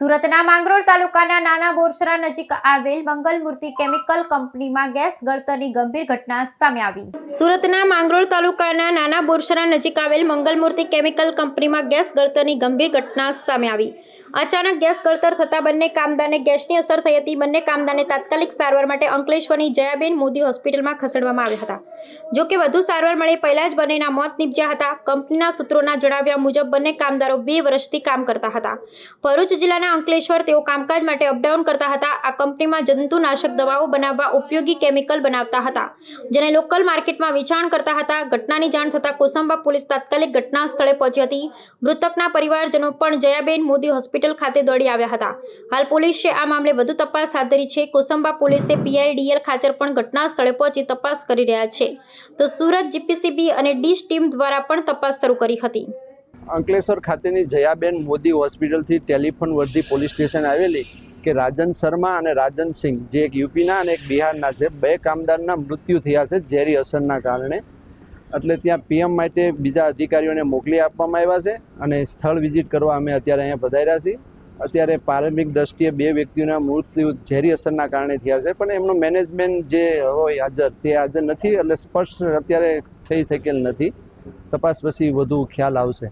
સુરતના માંગરોળ તાલુકાના નાના બોરસરા નજીક આવેલ મંગલમૂર્તિ કેમિકલ કંપનીમાં ગેસ ગળતરની ગંભીર ઘટના સામે આવી. સુરતના માંગરોળ તાલુકાના નાના બોરસરા નજીક આવેલ મંગલમૂર્તિ કેમિકલ કંપનીમાં ગેસ ગળતરની ગંભીર ઘટના સામે આવી. અચાનક ગેસ ગળતર થતા બંને કામદારને ગેસની અસર થઈ હતી. બંને કામદારને તાત્કાલિક સારવાર માટે અંકલેશ્વરની જયાબેન મોદી હોસ્પિટલમાં ખસેડવામાં આવ્યા હતા. જો કે વધુ સારવાર મળે પહેલા જ બંનેના મોત નીપજ્યા હતા. કંપનીના સૂત્રોના જણાવ્યા મુજબ બંને કામદારો બે વર્ષથી કામ કરતા હતા. ભરૂચ જિલ્લાના અંકલેશ્વર તેઓ કામકાજ માટે અપડાઉન કરતા હતા. આ કંપનીમાં જંતુનાશક દવાઓ બનાવવા ઉપયોગી કેમિકલ બનાવતા હતા, જેને લોકલ માર્કેટમાં વેચાણ કરતા હતા. ઘટનાની જાણ થતાં કોસંબા પોલીસ તાત્કાલિક ઘટના સ્થળે પહોંચી હતી. મૃતકના પરિવારજનો પણ જયાબેન મોદી હોસ્પિટલ ખાતે દોડી આવ્યા હતા. હાલ પોલીસે આ મામલે વધુ તપાસ હાથ ધરી છે. કોસંબા પોલીસે પીઆઈડીએલ ખાચર પણ ઘટના સ્થળે પહોંચી તપાસ કરી રહ્યા છે. તો સુરત જીપીસીબી અને ડીશ ટીમ દ્વારા પણ તપાસ શરૂ કરી હતી. અંકલેશ્વર ખાતેની જયાબેન મોદી હોસ્પિટલથી ટેલિફોન વર્ધી પોલીસ સ્ટેશન આવેલી કે રાજન શર્મા અને રાજન સિંહ જે એક યુપીના અને એક બિહારના છે, બે કામદારના મૃત્યુ થયા છે ઝેરી અસરના કારણે. એટલે ત્યાં પીએમ માટે બીજા અધિકારીઓને મોકલી આપવામાં આવ્યા છે અને સ્થળ વિઝિટ કરવા અમે અત્યારે અહીંયા પધાર્યા છીએ. અત્યારે પ્રારંભિક દ્રષ્ટિએ બે વ્યક્તિઓના મૃત્યુ ઝેરી અસરના કારણે થયા છે, પણ એમનું મેનેજમેન્ટ જે હોય હાજર, તે હાજર નથી, એટલે સ્પષ્ટ અત્યારે થઈ શકેલ નથી. તપાસ પછી વધુ ખ્યાલ આવશે.